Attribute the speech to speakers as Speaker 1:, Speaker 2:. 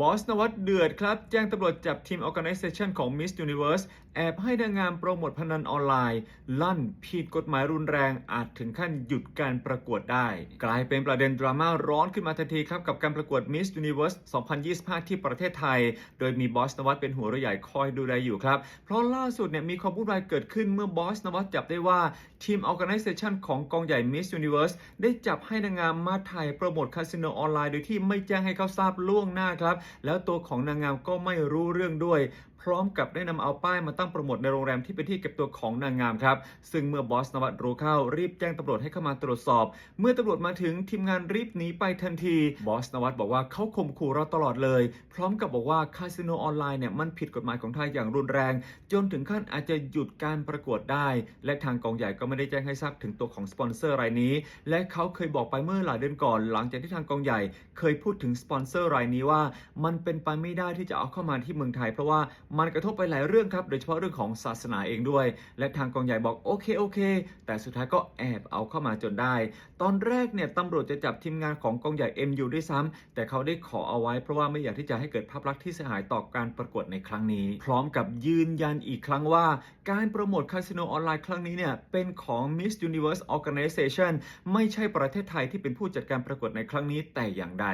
Speaker 1: บอสนวัตเดือดครับ แจ้งตำรวจจับทีม Organization ของ Miss Universe แอบให้นางงามโปรโมทพนันออนไลน์ ลั่นผิดกฎหมายรุนแรงอาจถึงขั้นหยุดการประกวดได้ กลายเป็นประเด็นดราม่าร้อนขึ้นมาทันทีครับ กับการประกวด Miss Universe 2025 ที่ประเทศไทย โดยมีบอสนวัตเป็นหัวเรือใหญ่คอยดูแลอยู่ครับ เพราะล่าสุดเนี่ยมีความวุ่นวายเกิดขึ้นเมื่อบอสนวัตจับได้ว่าทีม Organization ของกองใหญ่ Miss Universe ได้จับให้นางงามมาถ่ายโปรโมทคาสิโนออนไลน์โดยที่ไม่แจ้งให้เขาทราบล่วงหน้าครับแล้วตัวของนางงามก็ไม่รู้เรื่องด้วย พร้อมกับได้นำเอาป้ายมาตั้งโปรโมทในโรงแรมที่เป็นที่เก็บตัวของนางงามครับ ซึ่งเมื่อบอสนวัตรู้เข้ารีบแจ้งตำรวจให้เข้ามาตรวจสอบ เมื่อตำรวจมาถึงทีมงานรีบหนีไปทันทีบอสนวัตบอกว่าเขาข่มขู่เราตลอดเลย พร้อมกับบอกว่าคาสิโนออนไลน์เนี่ยมันผิดกฎหมายของไทยอย่างรุนแรง จนถึงขั้นอาจจะหยุดการประกวดได้ และทางกองใหญ่ก็ไม่ได้แจ้งให้ทราบถึงตัวของสปอนเซอร์รายนี้ และเขาเคยบอกไปเมื่อหลายเดือนก่อน หลังจากที่ทางกองใหญ่ เคยพูดถึงสปอนเซอร์รายนี้ว่ามันเป็นไปไม่ได้ที่จะเอาเข้ามาที่เมืองไทย เพราะว่ามันกระทบไปหลายเรื่องครับ โดยเฉพาะเรื่องของศาสนาเองด้วย และทางกองใหญ่บอกโอเคโอเค แต่สุดท้ายก็แอบเอาเข้ามาจนได้ ตอนแรกเนี่ยตำรวจจะจับทีมงานของกองใหญ่ MU ด้วยซ้ำแต่เขาได้ขอเอาไว้ เพราะว่าไม่อยากที่จะให้เกิดภาพลักษณ์ที่เสียหายต่อการประกวดในครั้งนี้ พร้อมกับยืนยันอีกครั้งว่า การโปรโมทคาสิโนออนไลน์ครั้งนี้เนี่ยเป็นของ Miss Universe Organization ไม่ใช่ประเทศไทยที่เป็นผู้จัดการประกวดในครั้งนี้แต่อย่างใด